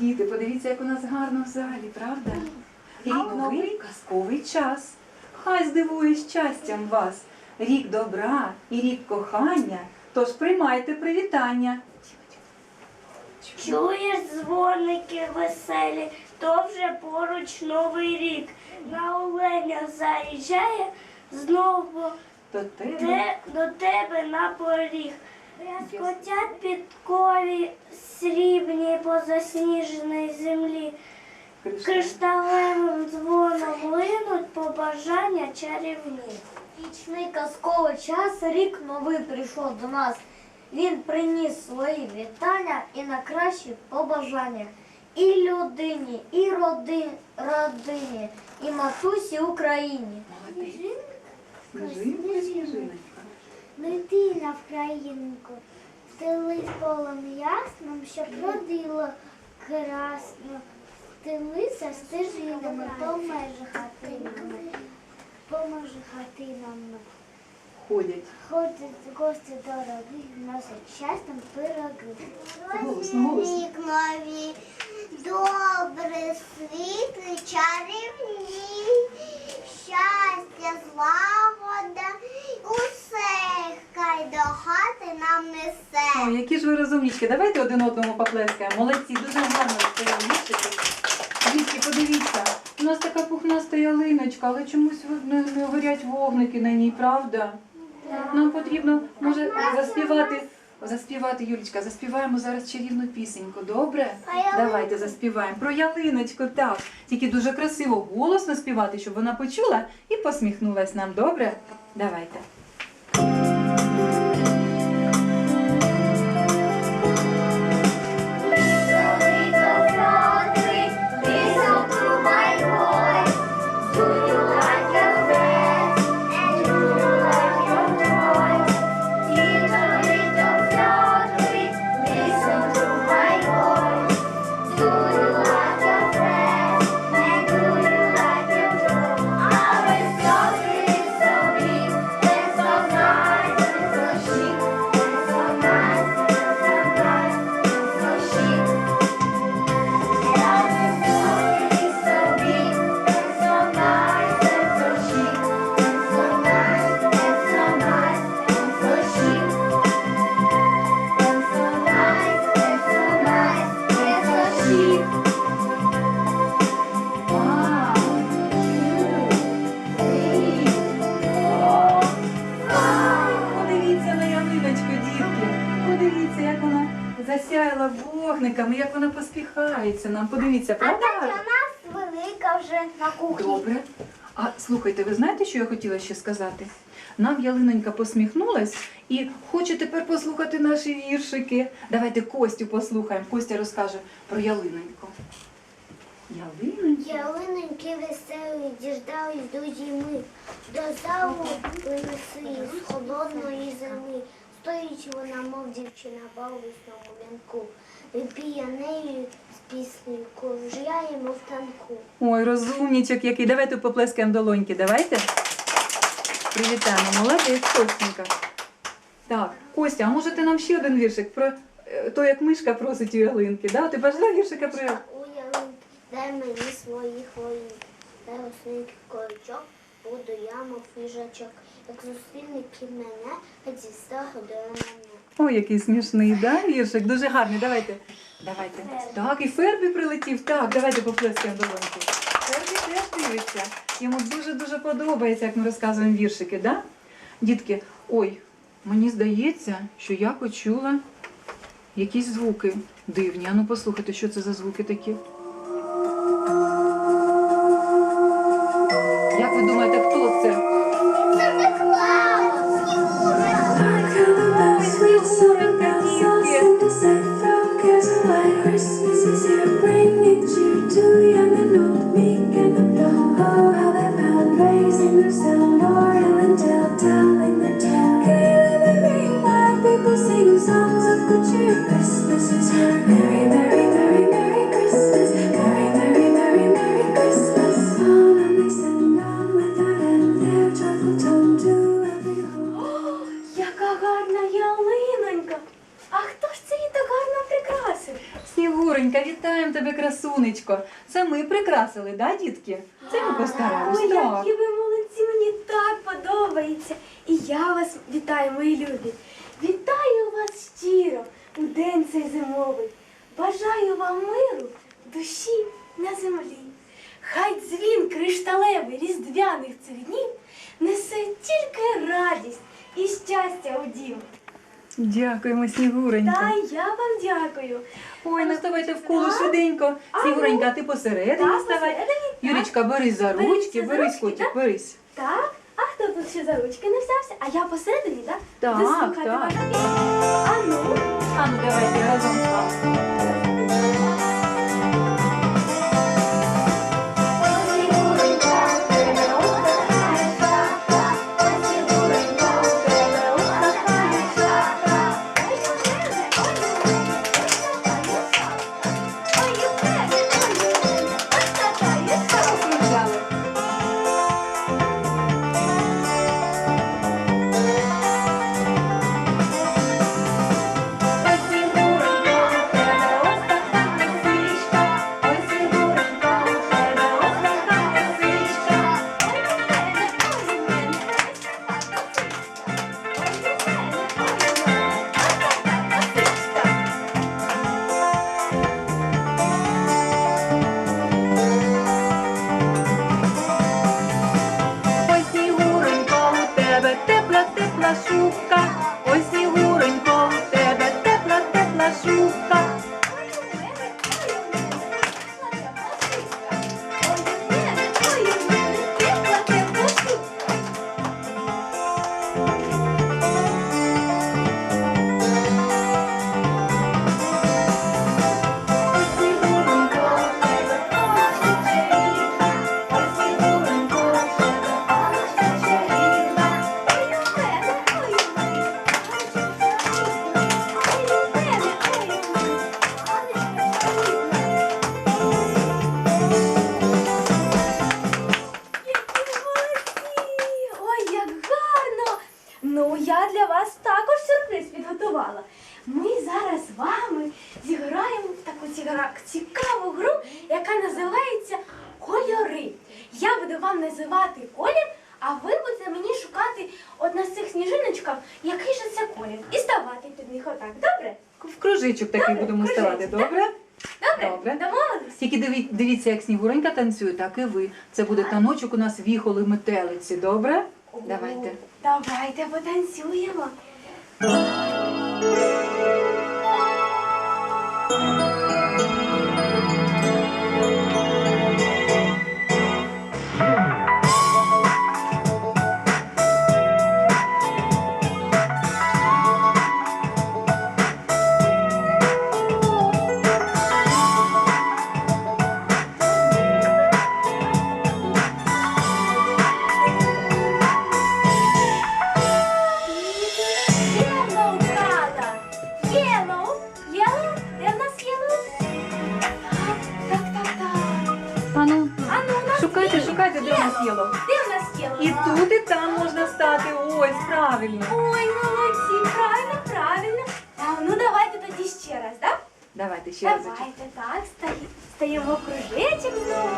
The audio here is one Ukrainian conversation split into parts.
Діти, подивіться, як у нас гарно в залі, правда? Рік новий казковий час. Хай здивує щастям вас. Рік добра і рік кохання. Тож приймайте привітання. Чуєш дзвоники веселі, то вже поруч новий рік. На оленя заїжджає знову До тебе до тебе на поріг. Скотять підкові срібні по засніженій землі. Кришталевим дзвоном линуть побажання чарівні. Вічний казковий час, рік новий прийшов до нас. Він приніс свої вітання і на кращі побажання. І людині, і роди, родині, і матусі Україні. Сніжинка, сніжиночка. Лети на Вкраїнку, стели полем ясним, щоб родило красно. Стелися стежинами, помежи хатинами, поможи хатинами. Ходять. Ходять гості дорогі, носять щастям пироги. Голосно. Нові, добре, світлі, чарівні, щастя, злагода, усе хай до хати нам несе. Ой, які ж ви розумнички. Давайте один одному поплескаємо. Молодці, дуже гарно стояли віршики. Дітки, подивіться, у нас така пухнаста ялиночка, але чомусь не, не горять вогники на ній, правда? Нам потрібно, може, заспівати. Заспівати, Юлічка, заспіваємо зараз чарівну пісеньку, добре? Давайте заспіваємо про ялиночку, так. Тільки дуже красиво голосно співати, щоб вона почула і посміхнулась нам, добре? Давайте. Засяяла вогниками, як вона поспіхається нам. Подивіться, правда? У нас велика вже на кухні. Добре. А слухайте, ви знаєте, що я хотіла ще сказати? Нам ялинонька посміхнулась і хоче тепер послухати наші віршики. Давайте Костю послухаємо. Костя розкаже про ялиноньку. Ялинонька. Ялиноньки веселі діждались до зими, до залу принесли з холодної зими. Стоїть вона, мов дівчина, в вінку, випіє нею з пісненьку, жяємо в танку. Ой, розумнічок який. Давайте поплескаємо долоньки. Давайте. Привітаємо. Молодець, Костенька. Так, Костя, а може ти нам ще один віршик про е, то, як мишка просить у ялинки? Да? Ти бажала віршика про ялинки? У ялинки, дай мені свої хвої, дай осненький колючок, буду я, мов їжачок. Як зустріники мене, до мене. Ой, який смішний, да, віршик? Дуже гарний. Давайте. Давайте. Так, і Фербі прилетів. Так, давайте поплескаємо долоньки. Фербі теж дивиться. Йому дуже-дуже подобається, як ми розказуємо віршики, да? Дітки, ой, мені здається, що я почула якісь звуки дивні. А ну послухайте, що це за звуки такі. Як ви думаєте, Снігуренька, вітаємо тебе, красунечко. Це ми прикрасили, да, дітки? Це ми постарались. Ой, так. які ви молодці, мені так подобається. І я вас вітаю, мої любі. Вітаю вас щиро у день цей зимовий. Бажаю вам миру, душі на землі. Хай дзвін кришталевий різдвяних цих днів несе тільки радість і щастя у дім. Дякуємо, Снігуренька. Та я вам дякую. Ой, ну ставайте в коло швиденько. Снігуренька, ти посередині Так, ставай. посередині, так. Юрічка, берись за Беріться ручки, за берись, ручки, котик, так? берись. Так, а тут ще за ручки не взявся? А я посередині, так? Так, так. А ну. А ну давайте разом з вами. Ми зараз з вами зіграємо в таку цікаву гру, яка називається Кольори. Я буду вам називати колір, а ви будете мені шукати от на цих сніжиночках, який же це колір. І ставати під них отак. Добре? В кружечок такий Добре, будемо кружечок, ставати, так? добре? Добре? Добре. Домовились? Тільки диві- дивіться, як Снігуренька танцює, так і ви. Це буде таночок у нас віхоли метелиці, добре? Давайте. Давайте потанцюємо. Ось, правильно. Ой, молодці, правильно, правильно. А, ну давайте тоді ще раз, так? Давайте ще раз. Давайте так, стаємо кружечок знову.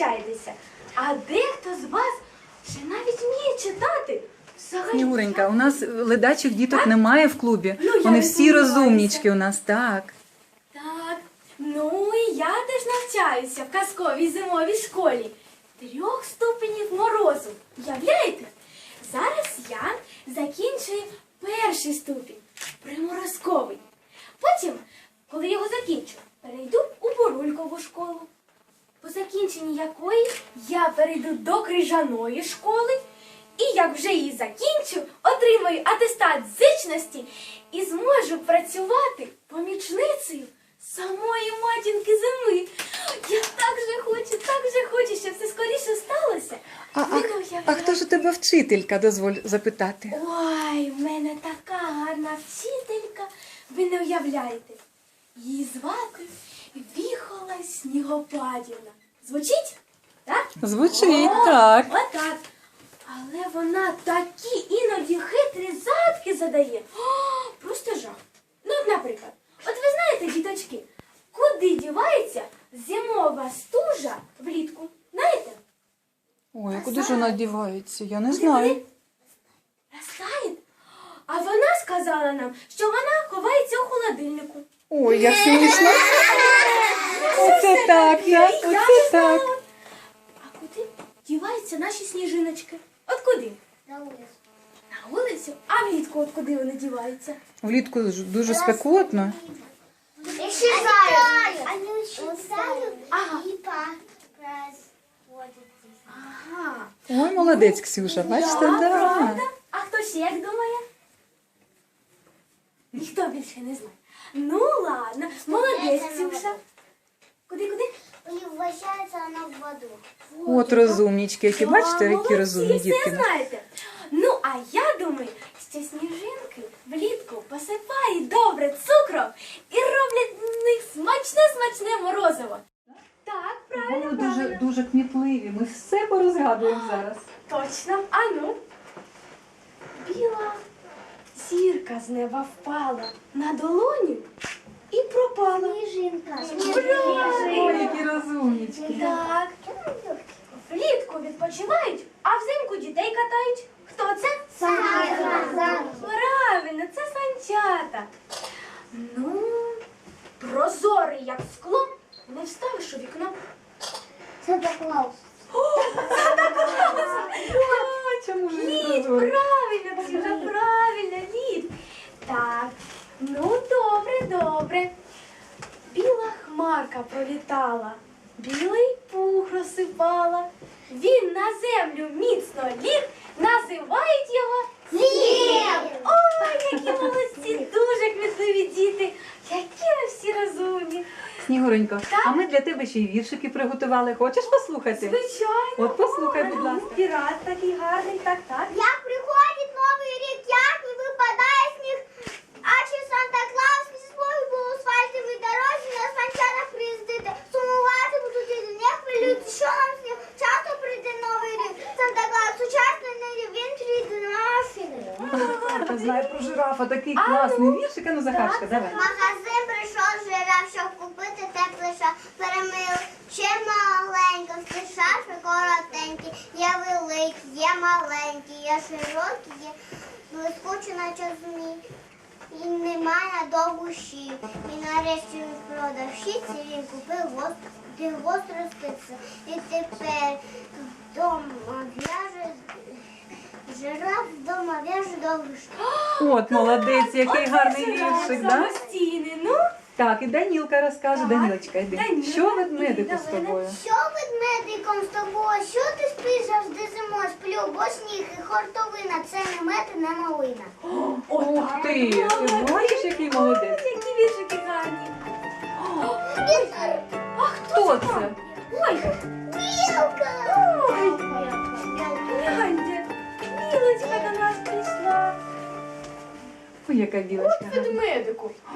Навчаєтеся. А дехто з вас ще навіть вміє читати. Взагалі, Снігуренька, у нас ледачих діток немає в клубі. Ну, я Вони не всі сумніваюся. розумнічки у нас, так. Так, ну і я теж навчаюся в казковій зимовій школі. Трьох ступенів морозу. Уявляєте? Зараз я закінчую перший ступінь приморозковий. Потім, коли його закінчу, перейду у Бурулькову школу. По закінченні якої я перейду до крижаної школи, і як вже її закінчу, отримаю атестат зичності і зможу працювати помічницею самої матінки зими. Я так же хочу, так же хочу, щоб це скоріше сталося. А, а, не а хто ж у тебе вчителька, дозволь запитати? Ой, в мене така гарна вчителька, ви не уявляєте. Її звати Віхола Снігопадівна. Звучить? Так? Звучить О, так. Отак. Але вона такі іноді хитрі задки задає. О, просто жах. Ну, от, наприклад, от ви знаєте, діточки, куди дівається зимова стужа влітку? Знаєте? Ой, а куди ж вона дівається? Я не знаю. Растає? А вона сказала нам, що вона ховається у холодильнику. Ой, як смішно. Оце так, так, оце так. А куди діваються наші сніжиночки? От куди? На вулицю. На вулицю, а влітку от куди вони діваються? Влітку ж дуже спекотно. Исчезают. Они исчезают Ага. и. Ага. Ой, молодець, Ксюша, бачите, Да, да. правда? А хто ще як думає? Ніхто більше не знає. Ну ладно, молодець, Ксюша. Куди, куди? Превращается она в воду. От розумнічки, які бачите, які молодці, розумні все дітки. знаєте. Ну, а я думаю, що сніжинки влітку посипають добре цукром і роблять з них смачне-смачне морозиво. Так, правильно, Вони дуже, правильно. дуже кмітливі. Ми все порозгадуємо зараз. Точно. А ну. Біла зірка з неба впала на долоню і пропала. Снежинка. Ой, які розумнічки. Так. Влітку відпочивають, а взимку дітей катають. Хто це? Правильно, це санчата. Ну, прозорий, як скло, не вставиш у вікно. Санта-Клаус. Ой, чому ж він Лід, прозорий? правильно, Ксюша, правильно, лід. Так, ну добре, добре. Біла хмарка пролітала, білий пух розсипала. Він на землю міцно ліг, називають його Снігом. Ой, які молодці, дуже кмітливі діти. Які ви всі розумні. Снігуренько, а ми для тебе ще й віршики приготували. Хочеш послухати? Звичайно. От послухай, будь ласка. Пірат такий гарний, так, так приходить новий рік, як не випадає сніг, а чи Санта-Клаус зі свою по асфальтовій дорозі на санчатах приїздити, сумувати будуть діти, не хвилюйте, що нам сніг, часто прийде новий рік. Санта-Клаус сучасний не він прийде на машини. Я знаю про жирафа такий класний віршик. А ну, Захарчка, давай. Магазин прийшов жираф, щоб купити теплий шар. Перемив ще маленько, всі шафи коротенькі, є великі, є маленькі, є широкі, є блискучі, наче змій. І немає довгу шию. І нарешті продавщиці він купив гострий гостру спицю. І тепер вдома в'яже жираф вдома в'яже довгу. От, молодець, який гарний віршик, да? Самостійний, ну. Так, і Данілка розкаже. Данілочка, йди. Данілка, Що ведмедику з тобою? Що ведмедиком з тобою? Що ти спиш завжди зимою? Сплю, бо сніг і хортовина. Це не мед і не малина. Ух ти! Ти бачиш, який молодець? Ведмедику.